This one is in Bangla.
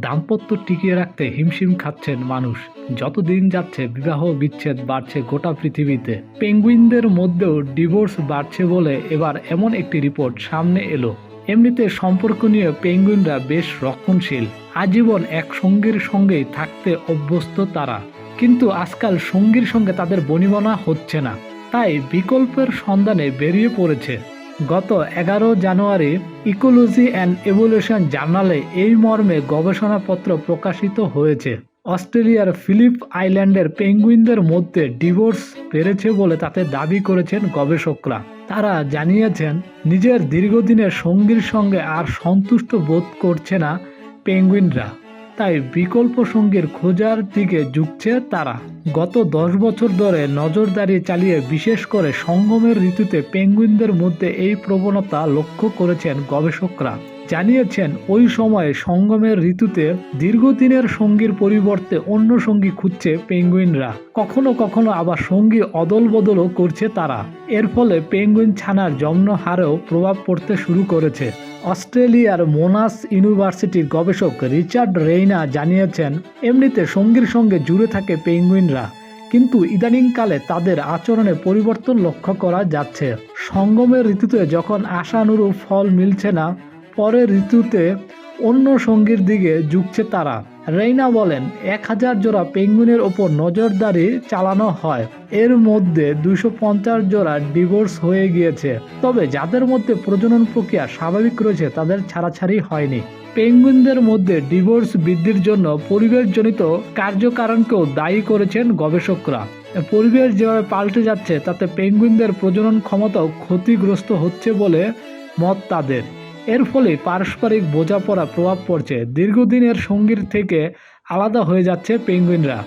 দাম্পত্য টিকিয়ে রাখতে হিমশিম খাচ্ছেন মানুষ। যত দিন যাচ্ছে, বিবাহ বিচ্ছেদ বাড়ছে গোটা পৃথিবীতে। পেঙ্গুইনদের মধ্যেও ডিভোর্স বাড়ছে বলে এবার এমন একটি রিপোর্ট সামনে এলো। এমনিতে সম্পর্ক নিয়ে পেঙ্গুইনরা বেশ রক্ষণশীল। আজীবন এক সঙ্গীর সঙ্গেই থাকতে অভ্যস্ত তারা। কিন্তু আজকাল সঙ্গীর সঙ্গে তাদের বনিবনা হচ্ছে না। তাই বিকল্পের সন্ধানে বেরিয়ে পড়েছে। গত এগারো জানুয়ারি ইকোলজি অ্যান্ড এভলিউশন জার্নালে এই মর্মে গবেষণাপত্র প্রকাশিত হয়েছে। অস্ট্রেলিয়ার ফিলিপ আইল্যান্ডের পেঙ্গুইনদের মধ্যে ডিভোর্স বেড়েছে বলে তাতে দাবি করেছেন গবেষকরা। তারা জানিয়েছেন, নিজের দীর্ঘদিনের সঙ্গীর সঙ্গে আর সন্তুষ্ট বোধ করছে না পেঙ্গুইনরা। তাই বিকল্প সঙ্গীর খোঁজার দিকে ঝুঁকছে তারা। গত দশ বছর ধরে নজরদারি চালিয়ে বিশেষ করে সঙ্গমের ঋতুতে পেঙ্গুইনদের মধ্যে এই প্রবণতা লক্ষ্য করেছেন গবেষকরা। জানিয়েছেন, ওই সময়ে সঙ্গমের ঋতুতে দীর্ঘদিনের সঙ্গীর পরিবর্তে অন্য সঙ্গী খুঁজছে পেঙ্গুইনরা। কখনো কখনো আবার সঙ্গী অদল বদলও করছে তারা। এর ফলে পেঙ্গুইন ছানার জন্ম হারেও প্রভাব পড়তে শুরু করেছে। অস্ট্রেলিয়ার মোনাস ইউনিভার্সিটির গবেষক রিচার্ড রেইনা জানিয়েছেন, এমনিতে সঙ্গীর সঙ্গে জুড়ে থাকে পেঙ্গুইনরা, কিন্তু ইদানিংকালে তাদের আচরণে পরিবর্তন লক্ষ্য করা যাচ্ছে। সঙ্গমের ঋতুতে যখন আশানুরূপ ফল মিলছে না পরের ঋতুতে অন্য সঙ্গীর দিকে ঝুঁকছে তারা। রেইনা বলেন, এক হাজার জোড়া পেঙ্গুইনের ওপর নজরদারি চালানো হয়। এর মধ্যে দুশো পঞ্চাশ জোড়া ডিভোর্স হয়ে গিয়েছে। তবে যাদের মধ্যে প্রজনন প্রক্রিয়া স্বাভাবিক রয়েছে, তাদের ছাড়াছাড়ি হয়নি। পেঙ্গুইনদের মধ্যে ডিভোর্স বৃদ্ধির জন্য পরিবেশজনিত কার্যকারণকেও দায়ী করেছেন গবেষকরা। পরিবেশ যেভাবে পাল্টে যাচ্ছে, তাতে পেঙ্গুইনদের প্রজনন ক্ষমতাও ক্ষতিগ্রস্ত হচ্ছে বলে মত তাদের। এর ফলে পারস্পরিক বোঝাপড়া প্রভাব পড়ছে। দীর্ঘদিনের সঙ্গীর থেকে আলাদা হয়ে যাচ্ছে পেঙ্গুইনরা।